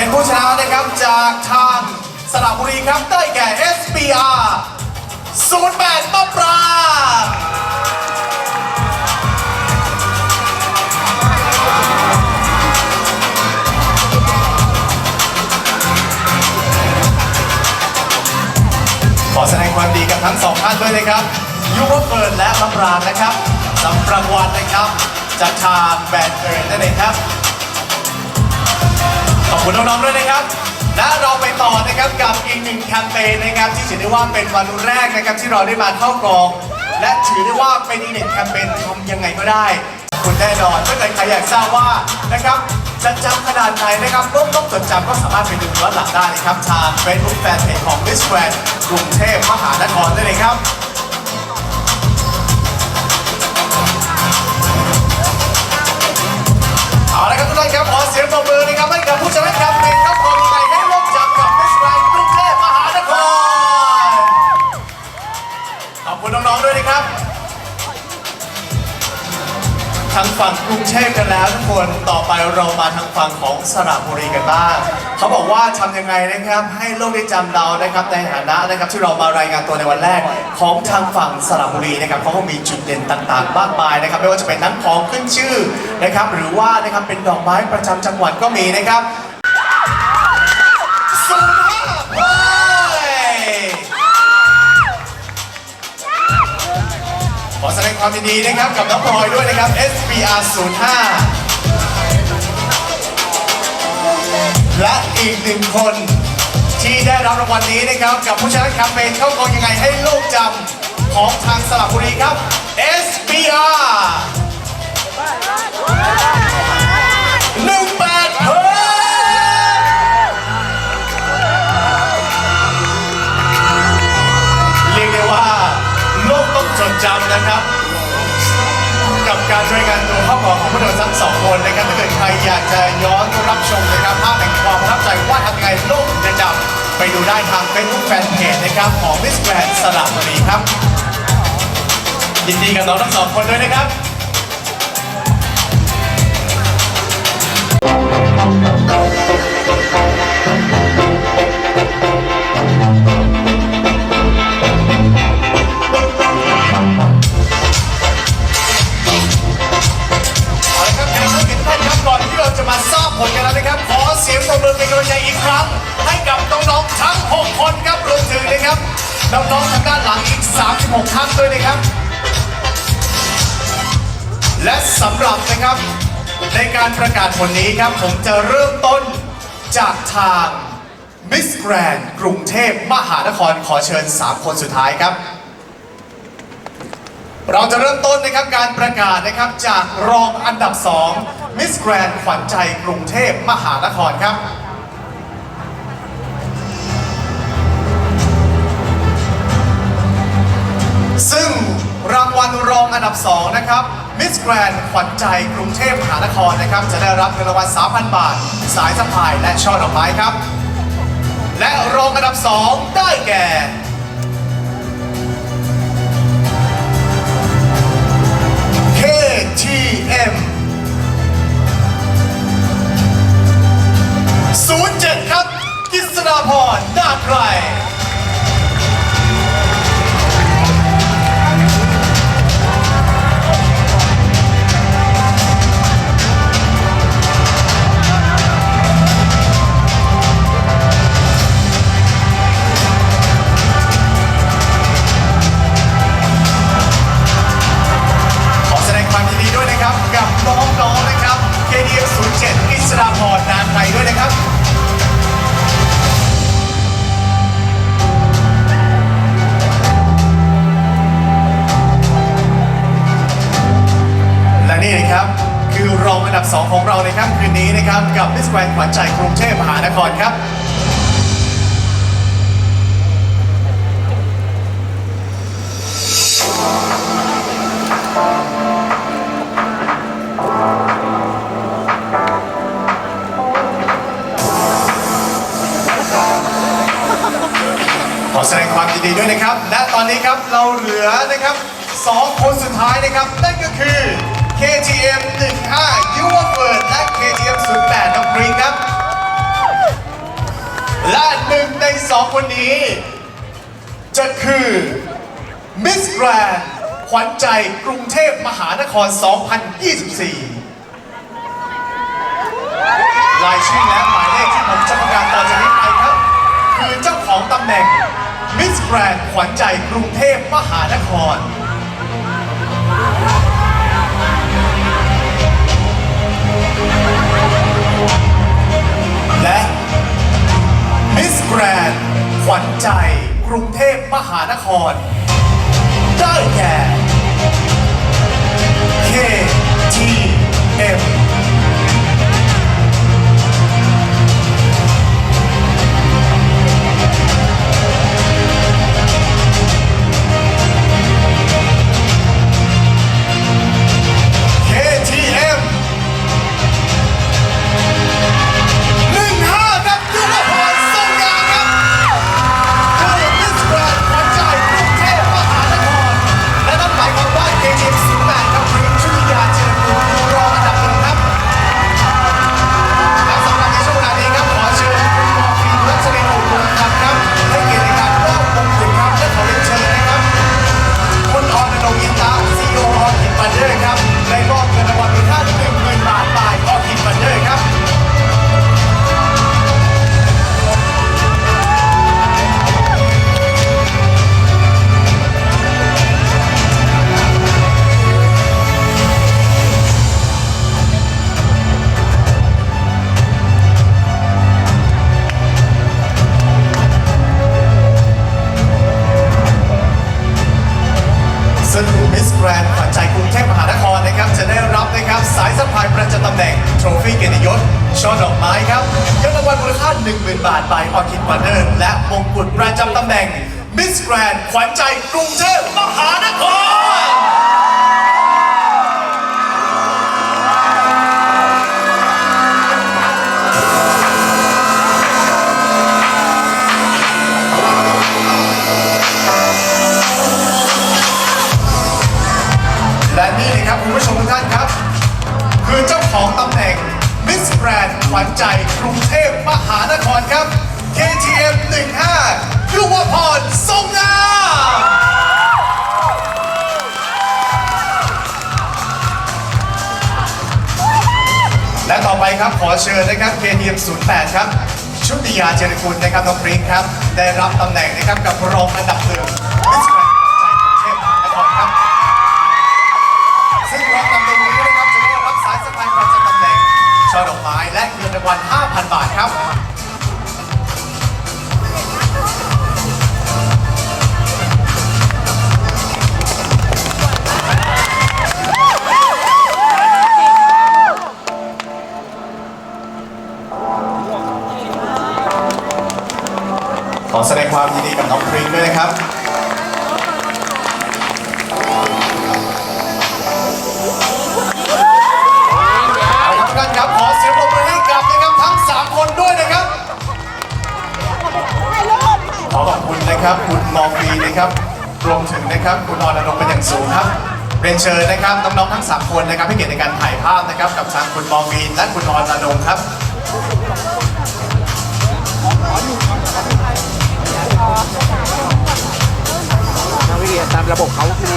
เป็นผู้ชนะนะครับจากทางสระบุรีครับได้แก่ SPR 08มะปรางขอแสดงความดีกับทั้งสองท่านด้วยนะครับยูวเฟิร์นและมะปรางนะครับสำหรับวัลนะครับจากทางแบนเอิร์นนั่นเองครับ คุณน้องๆด้วยนะครับ และเราไปต่อนะครับกับอีกหนึ่งแคมเปญนะครับที่ถือได้ว่าเป็นวันแรกนะครับที่เราได้มาเข้ากอง และถือได้ว่าเป็นอีกหนึ่งแคมเปญทำยังไงก็ได้คุณแน่นอนถ้าเกิดใครอยากทราบว่านะครับจะจำขนาดไหนนะครับต้องต้องจดจำก็สามารถไปดูย้อนหลังได้นะครับทาง Facebook Fanpage ของ Miss Grand กรุงเทพมหานครได้เลยครับ ฝั่งของสระบุรีกันบ้าง เขาบอกว่าทำยังไงนะครับ ให้โลกได้จำเรานะครับในฐานะนะครับที่เรามารายงานตัวในวันแรกของทางฝั่งสระบุรีนะครับเขาก็มีจุดเด่นต่างๆ มากมายนะครับไม่ว่าจะเป็นทั้งของขึ้นชื่อนะครับหรือว่านะครับเป็นดอกไม้ประจำจังหวัดก็มีนะครับ สุภาพไปขอแสดงความยินดีนะครับกับน้องพลอยด้วยนะครับ SBR 05 และอีกหนึ่งคน ที่ได้รับรางวัลนี้นะครับ กับผู้ชนะแคมเปญเข้ากองยังไงให้โลกจำของทางสระบุรีครับ SBR 18เฮ้เรียกได้ว่า โลกต้องจดจำนะครับ กับการรายงานตัวเข้ากองของพวกเราทั้งสองคนนะครับถ้าเกิดใครอยากจะย้อนรับชมนะครับ ยังไงโลกถึงจะจำไปดูได้ทางเฟซบุ๊กแฟนเพจนะครับของมิสแกรนสระบุรีครับ ยินดีกับน้องทั้งสองคนด้วยนะครับ ในการประกาศผลนี้ครับ ผมจะเริ่มต้นจากทาง Miss Grand กรุงเทพมหานครขอเชิญ 3 คนสุดท้ายครับ เราจะเริ่มต้นนะครับการประกาศนะครับจากรองอันดับ2 Miss Grand ขวัญใจกรุงเทพมหานครครับซึ่งรางวัลรองอันดับ2นะครับ Miss Grand ขวัญใจกรุงเทพมหานครนะครับ จะได้รับเงินรางวัล 3,000 บาท สายสะพายและช่อดอกไม้ครับ และรองอันดับ 2 ได้แก่ KTM 07ครับ กิษณาพรนาไกร คือรองอันดับ 2 ของเราในค่ำคืนนี้นะครับ กับมิสแกรนขวัญใจกรุงเทพมหานครครับ ขอแสดงความยินดีด้วยนะครับ และตอนนี้ครับเราเหลือนะครับสองคนสุดท้ายนะครับ นั่นก็คือ คนนี้ จะคือ มิสแกรนขวัญใจกรุงเทพมหานคร 2024 รายชื่อและหมายเลขที่ผมจะประกาศต่อจากนี้ไปครับ คือเจ้าของตำแหน่งมิสแกรนขวัญใจกรุงเทพมหานคร ร ตำแหน่งโทรฟี่เกียรติยศช่อดอกไม้ครับเงินรางวัลมูลค่า 10,000 บาทไปออคิดบันเดอร์และมงกุฎประจำตำแหน่งมิสแกรนด์ขวัญใจกรุงเทพมหานครและนี่นะครับคุณผู้ชมทุกท่านครับ คือเจ้าของตำแหน่งมิสแกรนด์ขวัญใจกรุงเทพมหานครครับ KTM 15ยุวพรทรงงามและต่อไปครับขอเชิญนะครับ KTM 08 ครับ ชุติยาเจริญกุลนะครับน้องปริงครับ ได้รับตำแหน่งนะครับกับรองอันดับหนึ่งมิสแกรนด์ขวัญใจกรุงเทพมหานครครับ วัล 5,000 บาทครับขอแสดงความยินดีกับน้องพริงด้วยนะครับ ครับคุณออนอนงค์เป็นอย่างสูงครับเรียนเชิญนะครับน้องๆทั้ง3คนนะครับให้เกียรติในการถ่ายภาพนะครับกับทางคุณมองฟีและคุณออนอนงค์ครับนาวิเกียตามระบบเขาคือ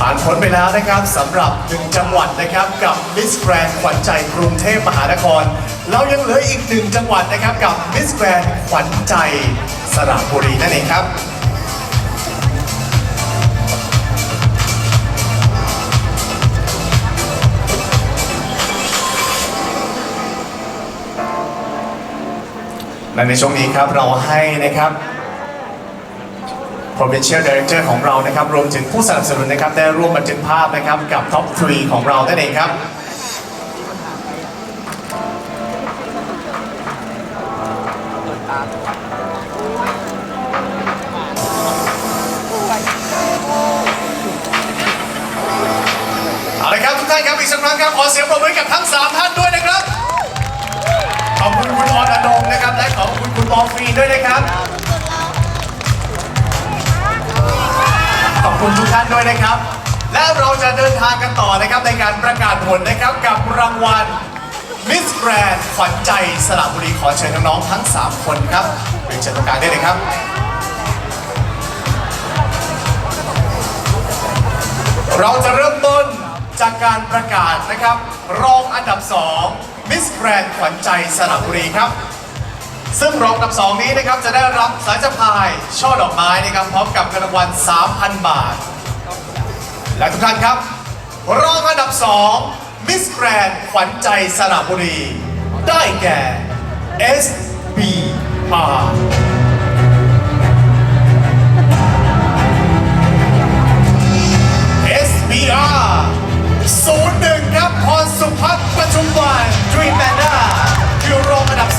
ผ่านพ้นไปแล้วนะครับสำหรับหนึ่งจังหวัดนะครับกับมิสแกรนขวัญใจกรุงเทพมหานคร เรายังเหลืออีกหนึ่งจังหวัดนะครับกับมิสแกรนขวัญใจสระบุรีนั่นเองครับ และในช่วงนี้ครับเราให้นะครับ Provincial Director ของเรานะครับ รวมถึงผู้สนับสนุนนะครับ ได้ร่วมบันทึกภาพนะครับ กับ Top 3 ของเรานั่นเองครับ คุณทุกท่านด้วยนะครับ และเราจะเดินทางกันต่อนะครับในการประกาศผลนะครับกับรางวัลมิสแกรนขวัญใจสระบุรีขอเชิญน้องๆทั้ง 3 คนครับเรียนเชิญตรงกลางได้เลยครับเราจะเริ่มต้นจากการประกาศนะครับ รองอันดับ 2 มิสแกรนขวัญใจสระบุรีครับ ซึ่งรองอันดับ 2 นี้นะครับจะได้รับสายสะพายช่อดอกไม้นะครับพร้อมกับเงินรางวัล 3,000 บาท และทุกท่านครับ รองอันดับ 2 มิสแกรนขวัญใจสระบุรี ได้แก่ SBR SBR 01ครับพรสุพัฒน์ประชุมวัน Dream Panda คือรองอันดับ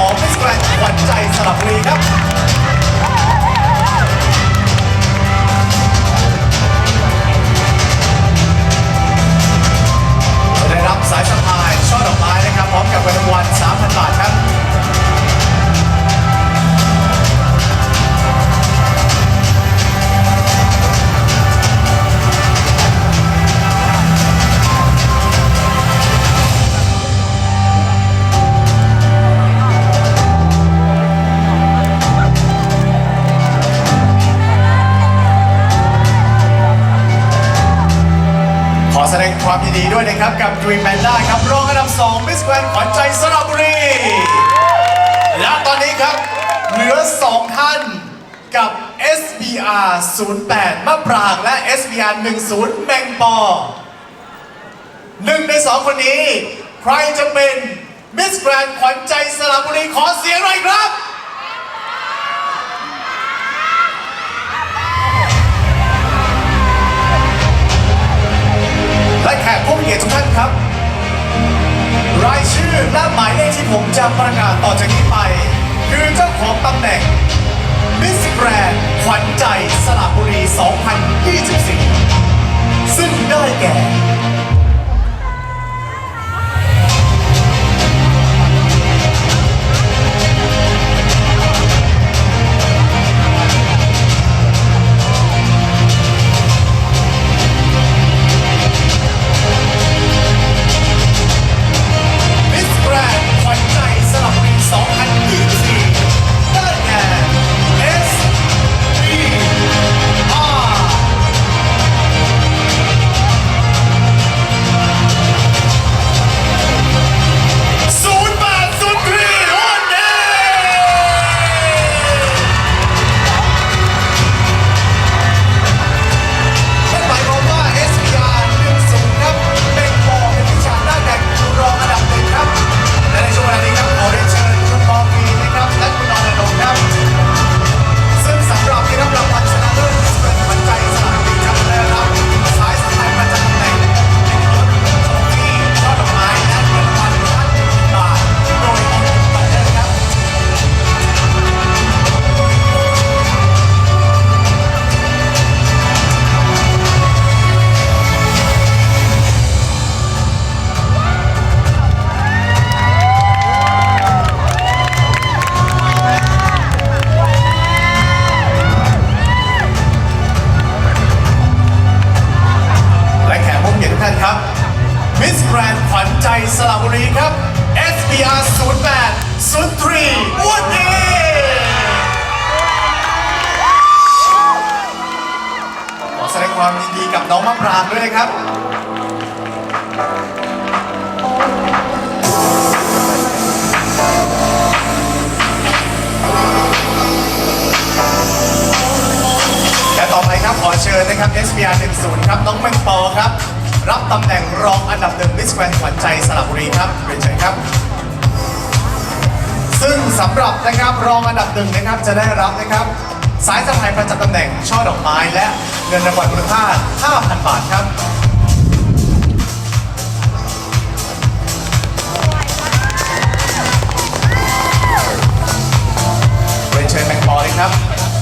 2มิสแกรงขวัญใจสระบุรีครับ ความยินดีด้วยนะครับ กับ Dream Panda ครับรองอันดับ2 Miss Grand ขวัญใจสระบุรี และตอนนี้ครับ เหลือ 2 ท่านกับ SBR 08มะปรางและ SBR 10 แมงปอหนึ่งในสองคนนี้ ใครจะเป็น Miss Grand ขวัญใจสระบุรีขอเสียงหน่อยครับายชื่อและหมายเลขที่ผมจะประกาศต่อจากนี้ไป คือเจ้าของตำแหน่งมิสแกรนขวัญใจสระบุรี 2024 ซึ่งได้แก่ ความยินดีกับน้องมะปรางด้วยนะครับและต่อไปครับขอเชิญนะครับ SBR 10ครับ น้องแมงปอครับ รับตำแหน่งรองอันดับหนึ่งมิสแกรนขวัญใจสระบุรีครับเรียนเชิญครับซึ่งสำหรับนะครับรองอันดับหนึ่งนะครับจะได้รับนะครับ สายสะพายประจำตำแหน่งช่อดอกไม้และเงินรางวัลมูลค่า 5,000 บาทครับ เรียนเชิญแมงปอเลยครับ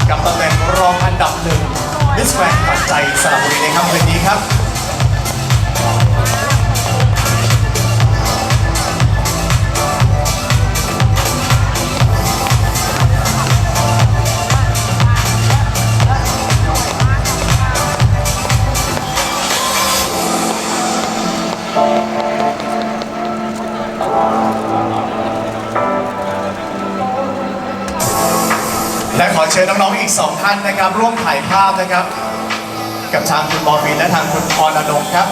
กับตำแหน่งรองอันดับหนึ่งมิสแกรนขวัญใจสระบุรีในค่ำคืนนี้ครับ ญน้องๆอีกสองท่านนะครับ ร่วมถ่ายภาพนะครับ กับทางคุณบอฟินและทางคุณพรอนงค์ครับ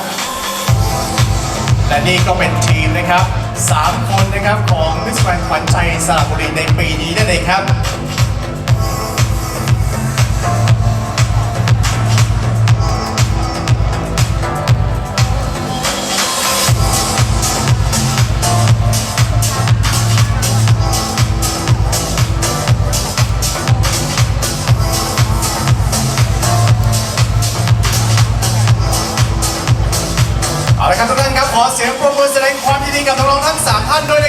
และนี่ก็เป็นทีมนะครับสามคนนะครับของมิสแกรนขวัญใจสระบุรีในปีนี้นั่นเองครับ Ando en